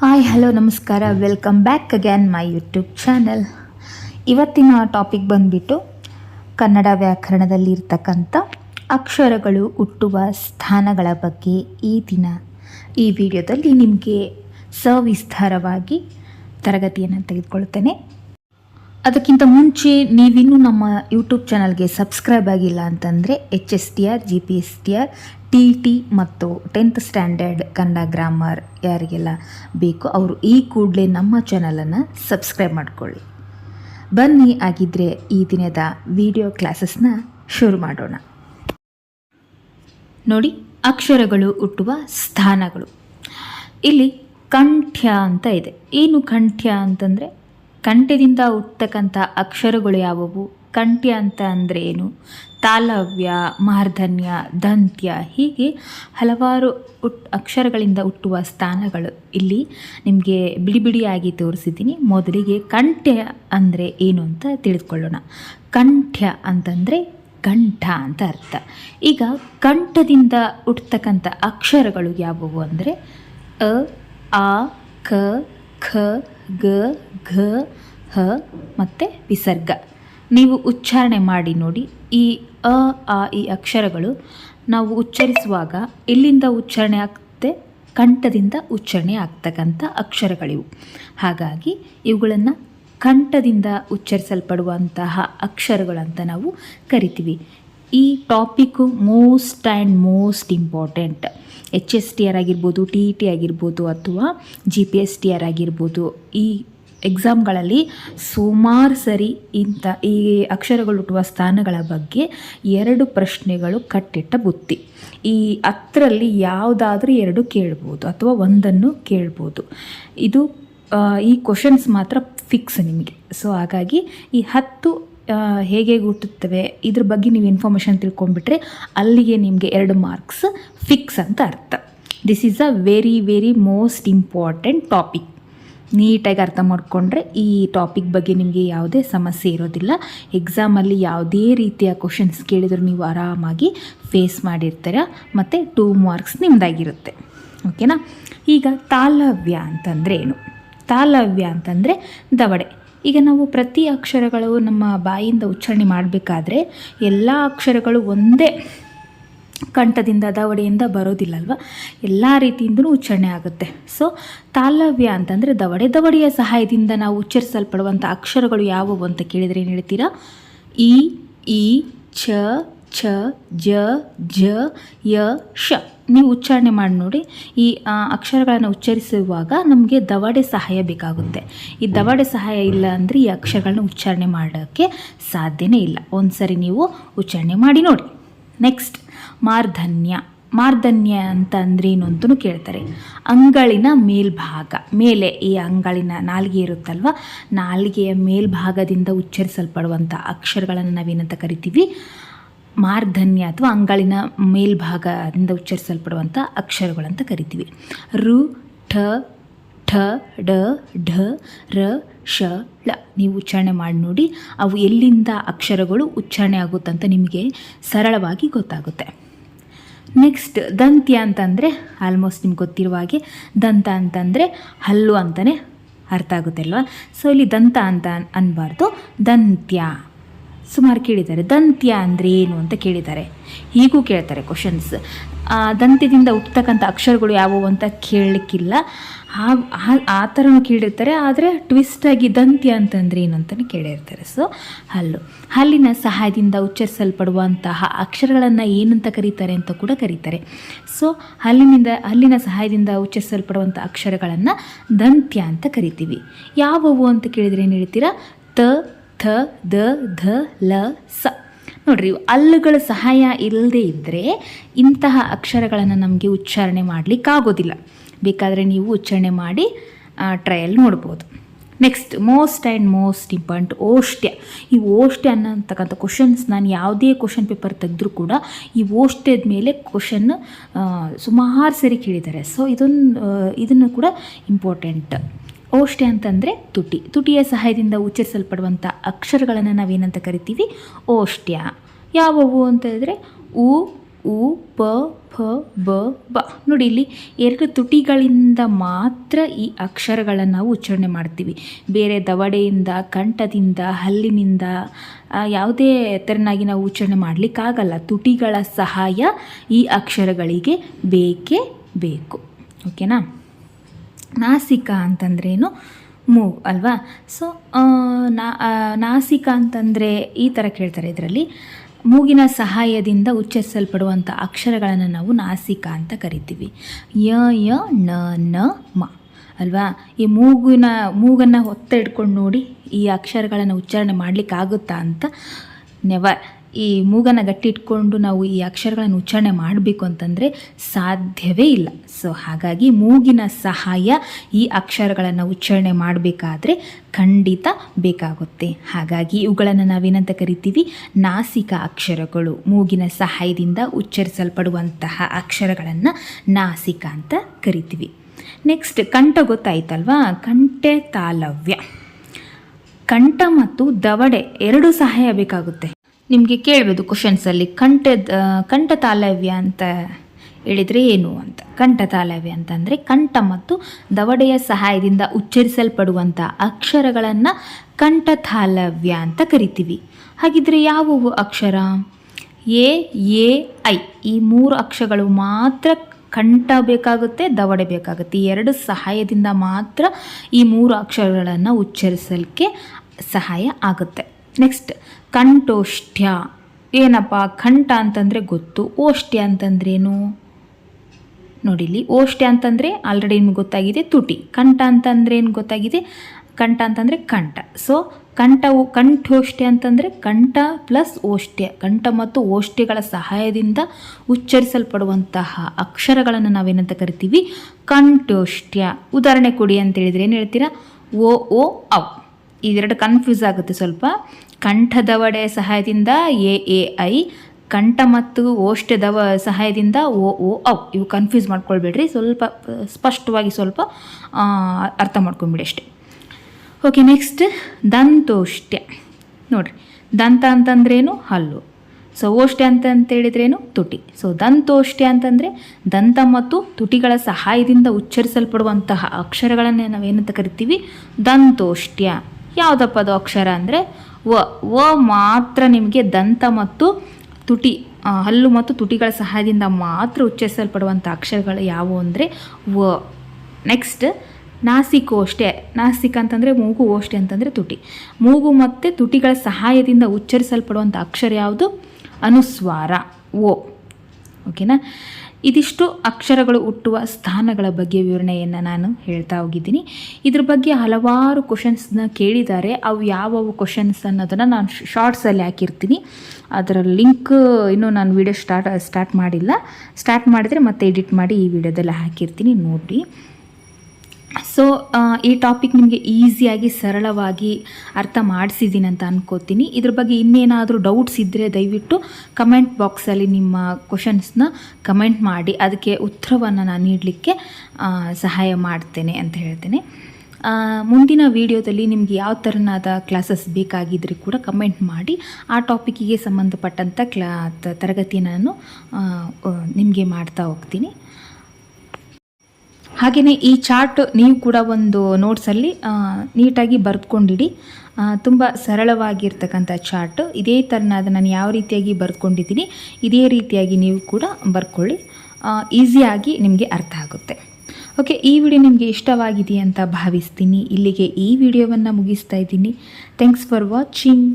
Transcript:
Hi hello ನಮಸ್ಕಾರ. Welcome back again my YouTube channel ಇವತ್ತಿನ topic ಬಂದ್ಬಿಟ್ಟು ಕನ್ನಡ ವ್ಯಾಕರಣದಲ್ಲಿ ಇರ್ತಕ್ಕಂಥ ಅಕ್ಷರಗಳು ಹುಟ್ಟುವ ಸ್ಥಾನಗಳ ಬಗ್ಗೆ ಈ ದಿನ ಈ ವಿಡಿಯೋದಲ್ಲಿ ನಿಮಗೆ ಸವಿಸ್ತಾರವಾಗಿ ತರಗತಿಯನ್ನು ತೆಗೆದುಕೊಳ್ತೇನೆ ಅದಕ್ಕಿಂತ ಮುಂಚೆ ನೀವಿನ್ನೂ ನಮ್ಮ ಯೂಟ್ಯೂಬ್ ಚಾನಲ್ಗೆ ಸಬ್ಸ್ಕ್ರೈಬ್ ಆಗಿಲ್ಲ ಅಂತಂದರೆ H S T R G P S T R T T ಮತ್ತು ಟೆಂತ್ ಸ್ಟ್ಯಾಂಡರ್ಡ್ ಕನ್ನಡ ಗ್ರಾಮರ್ ಯಾರಿಗೆಲ್ಲ ಬೇಕು ಅವರು ಈ ಕೂಡಲೇ ನಮ್ಮ ಚಾನಲನ್ನು ಸಬ್ಸ್ಕ್ರೈಬ್ ಮಾಡಿಕೊಳ್ಳಿ. ಬನ್ನಿ ಆಗಿದ್ದರೆ ಈ ದಿನದ ವಿಡಿಯೋ ಕ್ಲಾಸಸ್ನ ಶುರು ಮಾಡೋಣ. ನೋಡಿ, ಅಕ್ಷರಗಳು ಹುಟ್ಟುವ ಸ್ಥಾನಗಳು. ಇಲ್ಲಿ ಕಂಠ್ಯ ಅಂತ ಇದೆ. ಏನು ಕಂಠ್ಯ ಅಂತಂದರೆ ಕಂಠ್ಯದಿಂದ ಹುಟ್ಟತಕ್ಕಂಥ ಅಕ್ಷರಗಳು ಯಾವುವು? ಕಂಠ್ಯ ಅಂತ ಅಂದರೆ ಏನು? ತಾಲವ್ಯ, ಮಾರ್ಧನ್ಯ, ದಂತ್ಯ ಹೀಗೆ ಹಲವಾರು ಉಟ್ ಅಕ್ಷರಗಳಿಂದ ಹುಟ್ಟುವ ಸ್ಥಾನಗಳು. ಇಲ್ಲಿ ನಿಮಗೆ ಬಿಡಿ ಬಿಡಿಯಾಗಿ ತೋರಿಸಿದ್ದೀನಿ. ಮೊದಲಿಗೆ ಕಂಠ್ಯ ಅಂದರೆ ಏನು ಅಂತ ತಿಳಿದುಕೊಳ್ಳೋಣ. ಕಂಠ್ಯ ಅಂತಂದರೆ ಕಂಠ ಅಂತ ಅರ್ಥ. ಈಗ ಕಂಠದಿಂದ ಹುಟ್ಟತಕ್ಕಂಥ ಅಕ್ಷರಗಳು ಯಾವುವು ಅಂದರೆ ಅ, ಆ, ಕ, ಖ, ಗ, ಘ, ಹ ಮತ್ತು ವಿಸರ್ಗ. ನೀವು ಉಚ್ಚಾರಣೆ ಮಾಡಿ ನೋಡಿ. ಈ ಅ, ಆ, ಈ ಅಕ್ಷರಗಳು ನಾವು ಉಚ್ಚರಿಸುವಾಗ ಎಲ್ಲಿಂದ ಉಚ್ಚಾರಣೆ ಆಗ್ತದೆ? ಕಂಠದಿಂದ ಉಚ್ಚಾರಣೆ ಆಗ್ತಕ್ಕಂಥ ಅಕ್ಷರಗಳಿವು. ಹಾಗಾಗಿ ಇವುಗಳನ್ನು ಕಂಠದಿಂದ ಉಚ್ಚರಿಸಲ್ಪಡುವಂತಹ ಅಕ್ಷರಗಳಂತ ನಾವು ಕರಿತೀವಿ. ಈ topic most and most important. H S T R ಆಗಿರ್ಬೋದು, ಟಿ ಇ ಟಿ ಆಗಿರ್ಬೋದು ಅಥವಾ G P S T R ಆಗಿರ್ಬೋದು, ಈ ಎಕ್ಸಾಮ್ಗಳಲ್ಲಿ ಸುಮಾರು ಸರಿ ಇಂಥ ಈ ಅಕ್ಷರಗಳು ಹುಟ್ಟುವ ಸ್ಥಾನಗಳ ಬಗ್ಗೆ ಎರಡು ಪ್ರಶ್ನೆಗಳು ಕಟ್ಟಿಟ್ಟ ಬುತ್ತಿ. ಈ ಹತ್ತರಲ್ಲಿ ಯಾವುದಾದ್ರೂ ಎರಡು ಕೇಳ್ಬೋದು ಅಥವಾ ಒಂದನ್ನು ಕೇಳ್ಬೋದು. ಇದು ಈ ಕ್ವಶನ್ಸ್ ಮಾತ್ರ ಫಿಕ್ಸ್ ನಿಮಗೆ. ಸೊ ಹಾಗಾಗಿ ಈ ಹತ್ತು ಹೇಗೆ ಹುಟ್ಟುತ್ತವೆ, ಇದ್ರ ಬಗ್ಗೆ ನೀವು ಇನ್ಫಾರ್ಮೇಷನ್ ತಿಳ್ಕೊಂಡ್ಬಿಟ್ರೆ ಅಲ್ಲಿಗೆ ನಿಮಗೆ ಎರಡು ಮಾರ್ಕ್ಸ್ ಫಿಕ್ಸ್ ಅಂತ ಅರ್ಥ. This is a very very most important topic ನೀಟಾಗಿ ಅರ್ಥ ಮಾಡಿಕೊಂಡ್ರೆ ಈ ಟಾಪಿಕ್ ಬಗ್ಗೆ ನಿಮಗೆ ಯಾವುದೇ ಸಮಸ್ಯೆ ಇರೋದಿಲ್ಲ. ಎಕ್ಸಾಮಲ್ಲಿ ಯಾವುದೇ ರೀತಿಯ ಕ್ವಶನ್ಸ್ ಕೇಳಿದರೂ ನೀವು ಆರಾಮಾಗಿ ಫೇಸ್ ಮಾಡಿರ್ತೀರ. ಮತ್ತು ಟೂ ಮಾರ್ಕ್ಸ್ ನಿಮ್ಮದಾಗಿರುತ್ತೆ ಓಕೆನಾ ಈಗ ತಾಲವ್ಯ ಅಂತಂದರೆ ಏನು? ತಾಲವ್ಯ ಅಂತಂದರೆ ದವಡೆ. ಈಗ ನಾವು ಪ್ರತಿ ಅಕ್ಷರಗಳು ನಮ್ಮ ಬಾಯಿಂದ ಉಚ್ಚಾರಣೆ ಮಾಡಬೇಕಾದ್ರೆ ಎಲ್ಲ ಅಕ್ಷರಗಳು ಒಂದೇ ಕಂಠದಿಂದ ದವಡೆಯಿಂದ ಬರೋದಿಲ್ಲಲ್ವ? ಎಲ್ಲ ರೀತಿಯಿಂದಲೂ ಉಚ್ಚಾರಣೆ ಆಗುತ್ತೆ. ಸೊ ತಾಲವ್ಯ ಅಂತಂದರೆ ದವಡೆ. ದವಡೆಯ ಸಹಾಯದಿಂದ ನಾವು ಉಚ್ಚರಿಸಲ್ಪಡುವಂಥ ಅಕ್ಷರಗಳು ಯಾವುವು ಅಂತ ಕೇಳಿದರೆ ಏನು ಹೇಳ್ತೀರಾ? ಇ ಇ ಛ ಛ, ಜ ಜ, ಯ ಶ ನೀವು ಉಚ್ಚಾರಣೆ ಮಾಡಿ ನೋಡಿ. ಈ ಅಕ್ಷರಗಳನ್ನು ಉಚ್ಚರಿಸುವಾಗ ನಮಗೆ ದವಡೆ ಸಹಾಯ ಬೇಕಾಗುತ್ತೆ. ಈ ದವಡೆ ಸಹಾಯ ಇಲ್ಲ ಅಂದರೆ ಈ ಅಕ್ಷರಗಳನ್ನ ಉಚ್ಚಾರಣೆ ಮಾಡೋಕ್ಕೆ ಸಾಧ್ಯನೇ ಇಲ್ಲ. ಒಂದು ಸರಿ ನೀವು ಉಚ್ಚಾರಣೆ ಮಾಡಿ ನೋಡಿ. ನೆಕ್ಸ್ಟ್ ಮಾರ್ಧನ್ಯ. ಮಾರ್ಧನ್ಯ ಅಂತ ಏನು ಅಂತಲೂ ಕೇಳ್ತಾರೆ. ಅಂಗಳಿನ ಮೇಲ್ಭಾಗ. ಮೇಲೆ ಈ ಅಂಗಳಿನ ನಾಲಿಗೆ ಇರುತ್ತಲ್ವ? ನಾಲಿಗೆಯ ಮೇಲ್ಭಾಗದಿಂದ ಉಚ್ಚರಿಸಲ್ಪಡುವಂಥ ಅಕ್ಷರಗಳನ್ನು ನಾವೇನಂತ ಕರಿತೀವಿ? ಮಾರ್ಧನ್ಯ ಅಥವಾ ಅಂಗಳಿನ ಮೇಲ್ಭಾಗದಿಂದ ಉಚ್ಚರಿಸಲ್ಪಡುವಂಥ ಅಕ್ಷರಗಳಂತ ಕರಿತೀವಿ. ರು, ಠ ಠ ಡ ಢ, ರ ಶ ಳ. ನೀವು ಉಚ್ಚಾರಣೆ ಮಾಡಿ ನೋಡಿ, ಅವು ಎಲ್ಲಿಂದ ಅಕ್ಷರಗಳು ಉಚ್ಚಾರಣೆ ಆಗುತ್ತಂತ ನಿಮಗೆ ಸರಳವಾಗಿ ಗೊತ್ತಾಗುತ್ತೆ. ನೆಕ್ಸ್ಟ್ ದಂತ್ಯ ಅಂತಂದರೆ ಆಲ್ಮೋಸ್ಟ್ ನಿಮ್ಗೆ ಗೊತ್ತಿರುವ ಹಾಗೆ ದಂತ ಅಂತಂದರೆ ಹಲ್ಲು ಅಂತಲೇ ಅರ್ಥ ಆಗುತ್ತೆ ಅಲ್ವಾ? ಸೊ ಇಲ್ಲಿ ದಂತ ಅಂತ ಅನ್ಬಾರ್ದು. ದಂತ್ಯ. ಸುಮಾರು ಕೇಳಿದ್ದಾರೆ. ದಂತ್ಯ ಅಂದರೆ ಏನು ಅಂತ ಕೇಳಿದ್ದಾರೆ. ಹೀಗೂ ಕೇಳ್ತಾರೆ ಕ್ವಶನ್ಸ್ ದಂತ್ಯದಿಂದ ಹುಟ್ಟತಕ್ಕಂಥ ಅಕ್ಷರಗಳು ಯಾವುವು ಅಂತ ಕೇಳಲಿಕ್ಕಿಲ್ಲ. ಆ ಥರನೂ ಕೇಳಿರ್ತಾರೆ, ಆದರೆ ಟ್ವಿಸ್ಟಾಗಿ ದಂತ್ಯ ಅಂತಂದ್ರೆ ಏನು ಅಂತಲೇ ಕೇಳಿರ್ತಾರೆ. ಸೊ ಹಲ್ಲು. ಹಲ್ಲಿನ ಸಹಾಯದಿಂದ ಉಚ್ಚರಿಸಲ್ಪಡುವಂತಹ ಅಕ್ಷರಗಳನ್ನು ಏನಂತ ಕರೀತಾರೆ ಅಂತ ಕೂಡ ಕರೀತಾರೆ. ಸೊ ಹಲ್ಲಿನಿಂದ, ಹಲ್ಲಿನ ಸಹಾಯದಿಂದ ಉಚ್ಚರಿಸಲ್ಪಡುವಂಥ ಅಕ್ಷರಗಳನ್ನು ದಂತ್ಯ ಅಂತ ಕರಿತೀವಿ. ಯಾವುವು ಅಂತ ಕೇಳಿದರೆ ಏನು ಹೇಳ್ತೀರಾ? ತ, ಥ, ದ, ಧ, ಲ, ಸ. ನೋಡ್ರಿ ಅಲ್ಲುಗಳ ಸಹಾಯ ಇಲ್ಲದೆ ಇದ್ದರೆ ಇಂತಹ ಅಕ್ಷರಗಳನ್ನು ನಮಗೆ ಉಚ್ಚಾರಣೆ ಮಾಡಲಿಕ್ಕಾಗೋದಿಲ್ಲ ಬೇಕಾದರೆ ನೀವು ಉಚ್ಚಾರಣೆ ಮಾಡಿ ಟ್ರಯಲ್ ನೋಡ್ಬೋದು. Next most and most important ಓಷ್ಟ್ಯ. ಈ ಓಷ್ಟ್ಯ ಅನ್ನೋಂತಕ್ಕಂಥ ಕ್ವಶನ್ಸ್ ನಾನು ಯಾವುದೇ ಕ್ವಶನ್ ಪೇಪರ್ ತೆಗೆದ್ರೂ ಕೂಡ ಈ ಓಷ್ಟ್ಯದ ಮೇಲೆ ಕ್ವಶನ್ ಸುಮಾರು ಸರಿ ಕೇಳಿದ್ದಾರೆ. ಸೊ ಇದೊಂದು ಇದನ್ನು ಕೂಡ ಇಂಪಾರ್ಟೆಂಟ್ ಓಷ್ಟ್ಯ ಅಂತಂದರೆ ತುಟಿ. ತುಟಿಯ ಸಹಾಯದಿಂದ ಉಚ್ಚರಿಸಲ್ಪಡುವಂಥ ಅಕ್ಷರಗಳನ್ನು ನಾವೇನಂತ ಕರಿತೀವಿ? ಓಷ್ಟ್ಯ ಯಾವುವು ಅಂತ ಹೇಳಿದ್ರೆ ಉ ಉ, ಪ, ಫ, ಬ ಬ. ನೋಡಿ ಇಲ್ಲಿ ಎರಡು ತುಟಿಗಳಿಂದ ಮಾತ್ರ ಈ ಅಕ್ಷರಗಳನ್ನು ನಾವು ಉಚ್ಚಾರಣೆ ಮಾಡ್ತೀವಿ. ಬೇರೆ ದವಡೆಯಿಂದ, ಕಂಠದಿಂದ, ಹಲ್ಲಿನಿಂದ ಯಾವುದೇ ಥರನಾಗಿ ನಾವು ಉಚ್ಚಾರಣೆ ಮಾಡಲಿಕ್ಕಾಗಲ್ಲ. ತುಟಿಗಳ ಸಹಾಯ ಈ ಅಕ್ಷರಗಳಿಗೆ ಬೇಕೇ ಬೇಕು. ಓಕೆನಾ? ನಾಸಿಕ ಅಂತಂದ್ರೇನು? ಮೂವ್, ಅಲ್ವಾ? ಸೊ ನಾ ನಾಸಿಕ ಅಂತಂದರೆ ಈ ಥರ ಕೇಳ್ತಾರೆ ಇದರಲ್ಲಿ. ಮೂಗಿನ ಸಹಾಯದಿಂದ ಉಚ್ಚರಿಸಲ್ಪಡುವಂಥ ಅಕ್ಷರಗಳನ್ನು ನಾವು ನಾಸಿಕ ಅಂತ ಕರಿತೀವಿ. ಯ ಯ, ನ ನ, ಮ, ಅಲ್ವಾ? ಈ ಮೂಗಿನ, ಮೂಗನ್ನು ಒತ್ತ ಇಟ್ಕೊಂಡು ನೋಡಿ ಈ ಅಕ್ಷರಗಳನ್ನು ಉಚ್ಚಾರಣೆ ಮಾಡಲಿಕ್ಕಾಗುತ್ತಾ ಅಂತ ನೆವರ್ ಈ ಮೂಗನ ಗಟ್ಟಿ ಇಟ್ಕೊಂಡು ನಾವು ಈ ಅಕ್ಷರಗಳನ್ನು ಉಚ್ಚಾರಣೆ ಮಾಡಬೇಕು ಅಂತಂದರೆ ಸಾಧ್ಯವೇ ಇಲ್ಲ. ಸೊ ಹಾಗಾಗಿ ಮೂಗಿನ ಸಹಾಯ ಈ ಅಕ್ಷರಗಳನ್ನು ಉಚ್ಚಾರಣೆ ಮಾಡಬೇಕಾದ್ರೆ ಖಂಡಿತ ಬೇಕಾಗುತ್ತೆ. ಹಾಗಾಗಿ ಇವುಗಳನ್ನು ನಾವೇನಂತ ಕರಿತೀವಿ? ನಾಸಿಕ ಅಕ್ಷರಗಳು ಮೂಗಿನ ಸಹಾಯದಿಂದ ಉಚ್ಚರಿಸಲ್ಪಡುವಂತಹ ಅಕ್ಷರಗಳನ್ನು ನಾಸಿಕ ಅಂತ ಕರಿತೀವಿ. ನೆಕ್ಸ್ಟ್ ಕಂಠ ಗೊತ್ತಾಯ್ತಲ್ವಾ? ಕಂಠೆ ತಾಲವ್ಯ. ಕಂಠ ಮತ್ತು ದವಡೆ ಎರಡು ಸಹಾಯ ಬೇಕಾಗುತ್ತೆ. ನಿಮಗೆ ಕೇಳ್ಬೋದು ಕ್ವಶನ್ಸಲ್ಲಿ ಕಂಠದ ಕಂಠ ತಾಲವ್ಯ ಅಂತ ಹೇಳಿದರೆ ಏನು ಅಂತ? ಕಂಠ ತಾಲವ್ಯ ಅಂತಂದರೆ ಕಂಠ ಮತ್ತು ದವಡೆಯ ಸಹಾಯದಿಂದ ಉಚ್ಚರಿಸಲ್ಪಡುವಂಥ ಅಕ್ಷರಗಳನ್ನು ಕಂಠ ತಾಲವ್ಯ ಅಂತ ಕರಿತೀವಿ. ಹಾಗಿದ್ರೆ ಯಾವುವು ಅಕ್ಷರ? A A, I. ಈ ಮೂರು ಅಕ್ಷರಗಳು ಮಾತ್ರ ಕಂಠ ಬೇಕಾಗುತ್ತೆ, ದವಡೆ ಬೇಕಾಗುತ್ತೆ. ಎರಡು ಸಹಾಯದಿಂದ ಮಾತ್ರ ಈ ಮೂರು ಅಕ್ಷರಗಳನ್ನು ಉಚ್ಚರಿಸಲಿಕ್ಕೆ ಸಹಾಯ ಆಗುತ್ತೆ. ನೆಕ್ಸ್ಟ್ ಕಂಠೋಷ್ಠ್ಯ. ಏನಪ್ಪ? ಕಂಠ ಅಂತಂದರೆ ಗೊತ್ತು. ಓಷ್ಠ್ಯ ಅಂತಂದ್ರೇನು? ನೋಡಿಲಿ ಓಷ್ಠ್ಯ ಅಂತಂದರೆ ಆಲ್ರೆಡಿ ನಿಮ್ಗೆ ಗೊತ್ತಾಗಿದೆ ತುಟಿ. ಕಂಠ ಅಂತಂದ್ರೆ ಏನು ಗೊತ್ತಾಗಿದೆ? ಕಂಠ ಅಂತಂದರೆ ಕಂಠ. ಸೊ ಕಂಠವು, ಕಂಠೋಷ್ಠ್ಯ ಅಂತಂದರೆ ಕಂಠ ಪ್ಲಸ್ ಓಷ್ಠ್ಯ. ಕಂಠ ಮತ್ತು ಓಷ್ಠ್ಯಗಳ ಸಹಾಯದಿಂದ ಉಚ್ಚರಿಸಲ್ಪಡುವಂತಹ ಅಕ್ಷರಗಳನ್ನು ನಾವೇನಂತ ಕರಿತೀವಿ? ಕಂಠೋಷ್ಠ್ಯ. ಉದಾಹರಣೆ ಕೊಡಿ ಅಂತ ಹೇಳಿದ್ರೆ ಏನು ಹೇಳ್ತೀರಾ? ಓ ಓ, ಅವ್. ಇದೆರಡು ಕನ್ಫ್ಯೂಸ್ ಆಗುತ್ತೆ ಸ್ವಲ್ಪ. ಕಂಠದವಡೆ ಸಹಾಯದಿಂದ ಎ ಎ, ಐ, ಕಂಠ ಮತ್ತು ಓಷ್ಠದವ ಸಹಾಯದಿಂದ ಓ ಓ, ಔ. ಇವು ಕನ್ಫ್ಯೂಸ್ ಮಾಡ್ಕೊಳ್ಬೇಡ್ರಿ. ಸ್ವಲ್ಪ, ಸ್ಪಷ್ಟವಾಗಿ ಸ್ವಲ್ಪ ಅರ್ಥ ಮಾಡ್ಕೊಂಬಿಡಿ ಅಷ್ಟೇ. ಓಕೆ ನೆಕ್ಸ್ಟ್ ದಂತೋಷ್ಟ್ಯ. ನೋಡ್ರಿ. ದಂತ ಅಂತಂದ್ರೇನು? ಹಲ್ಲು. ಸೊ ಓಷ್ಟ್ಯ ಅಂತ ಅಂತೇಳಿದ್ರೇನು? ತುಟಿ. ಸೊ ದಂತೋಷ್ಟ್ಯ ಅಂತಂದರೆ ದಂತ ಮತ್ತು ತುಟಿಗಳ ಸಹಾಯದಿಂದ ಉಚ್ಚರಿಸಲ್ಪಡುವಂತಹ ಅಕ್ಷರಗಳನ್ನೇ ನಾವೇನಂತ ಕರಿತೀವಿ? ದಂತೋಷ್ಟ್ಯ. ಯಾವುದಪ್ಪ ಅದು ಅಕ್ಷರ ಅಂದರೆ ವ ವ ಮಾತ್ರ ನಿಮಗೆ ದಂತ ಮತ್ತು ತುಟಿ ಹಲ್ಲು ಮತ್ತು ತುಟಿಗಳ ಸಹಾಯದಿಂದ ಮಾತ್ರ ಉಚ್ಚರಿಸಲ್ಪಡುವಂಥ ಅಕ್ಷರಗಳು ಯಾವುವು ಅಂದರೆ ವ. ನೆಕ್ಸ್ಟ್ ನಾಸಿಕೋಷ್ಠೆ ನಾಸಿಕ ಅಂತಂದರೆ ಮೂಗು ಓಷ್ಟೆ ಅಂತಂದರೆ ತುಟಿ. ಮೂಗು ಮತ್ತು ತುಟಿಗಳ ಸಹಾಯದಿಂದ ಉಚ್ಚರಿಸಲ್ಪಡುವಂಥ ಅಕ್ಷರ ಯಾವುದು? ಅನುಸ್ವಾರ. ಓ ಓಕೆನಾ ಇದಿಷ್ಟು ಅಕ್ಷರಗಳು ಹುಟ್ಟುವ ಸ್ಥಾನಗಳ ಬಗ್ಗೆ ವಿವರಣೆಯನ್ನು ನಾನು ಹೇಳ್ತಾ ಹೋಗಿದ್ದೀನಿ. ಇದ್ರ ಬಗ್ಗೆ ಹಲವಾರು ಕ್ವಶನ್ಸ್ನ ಕೇಳಿದ್ದಾರೆ. ಅವು ಯಾವವು ಕ್ವಶನ್ಸ್ ಅನ್ನೋದನ್ನು ನಾನು ಶಾರ್ಟ್ಸಲ್ಲಿ ಹಾಕಿರ್ತೀನಿ. ಅದರ ಲಿಂಕ್ ಇನ್ನೂ ನಾನು ವಿಡಿಯೋ ಸ್ಟಾರ್ಟ್ ಸ್ಟಾರ್ಟ್ ಮಾಡಿಲ್ಲ. ಸ್ಟಾರ್ಟ್ ಮಾಡಿದರೆ ಮತ್ತೆ ಎಡಿಟ್ ಮಾಡಿ ಈ ವಿಡಿಯೋದಲ್ಲಿ ಹಾಕಿರ್ತೀನಿ. ನೋಡಿ. ಸೊ ಈ ಟಾಪಿಕ್ ನಿಮಗೆ ಈಸಿಯಾಗಿ ಸರಳವಾಗಿ ಅರ್ಥ ಮಾಡಿಸಿದ್ದೀನಿ ಅಂತ ಅನ್ಕೋತೀನಿ. ಇದ್ರ ಬಗ್ಗೆ ಇನ್ನೇನಾದರೂ ಡೌಟ್ಸ್ ಇದ್ದರೆ ದಯವಿಟ್ಟು ಕಮೆಂಟ್ ಬಾಕ್ಸಲ್ಲಿ ನಿಮ್ಮ ಕ್ವಶನ್ಸ್ನ ಕಮೆಂಟ್ ಮಾಡಿ. ಅದಕ್ಕೆ ಉತ್ತರವನ್ನು ನಾನು ನೀಡಲಿಕ್ಕೆ ಸಹಾಯ ಮಾಡ್ತೇನೆ ಅಂತ ಹೇಳ್ತೇನೆ. ಮುಂದಿನ ವಿಡಿಯೋದಲ್ಲಿ ನಿಮಗೆ ಯಾವ ಥರನಾದ ಕ್ಲಾಸಸ್ ಬೇಕಾಗಿದ್ದರೆ ಕೂಡ ಕಮೆಂಟ್ ಮಾಡಿ. ಆ ಟಾಪಿಕ್ಕಿಗೆ ಸಂಬಂಧಪಟ್ಟಂಥ ಕ್ಲಾ ತರಗತಿಯನ್ನು ನಾನು ನಿಮಗೆ ಮಾಡ್ತಾ ಹೋಗ್ತೀನಿ. ಹಾಗೆಯೇ ಈ ಚಾರ್ಟ್ ನೀವು ಕೂಡ ಒಂದು ನೋಟ್ಸಲ್ಲಿ ನೀಟಾಗಿ ಬರೆದುಕೊಂಡಿಡಿ. ತುಂಬ ಸರಳವಾಗಿರ್ತಕ್ಕಂಥ ಚಾರ್ಟ್. ಇದೇ ಥರನಾದ ನಾನು ಯಾವ ರೀತಿಯಾಗಿ ಬರೆದುಕೊಂಡಿದ್ದೀನಿ ಇದೇ ರೀತಿಯಾಗಿ ನೀವು ಕೂಡ ಬರ್ಕೊಳ್ಳಿ. ಈಸಿಯಾಗಿ ನಿಮಗೆ ಅರ್ಥ ಆಗುತ್ತೆ. ಓಕೆ, ಈ ವಿಡಿಯೋ ನಿಮಗೆ ಇಷ್ಟವಾಗಿದೆಯಂತ ಭಾವಿಸ್ತೀನಿ. ಇಲ್ಲಿಗೆ ಈ ವಿಡಿಯೋವನ್ನು ಮುಗಿಸ್ತಾ ಇದ್ದೀನಿ. Thanks for watching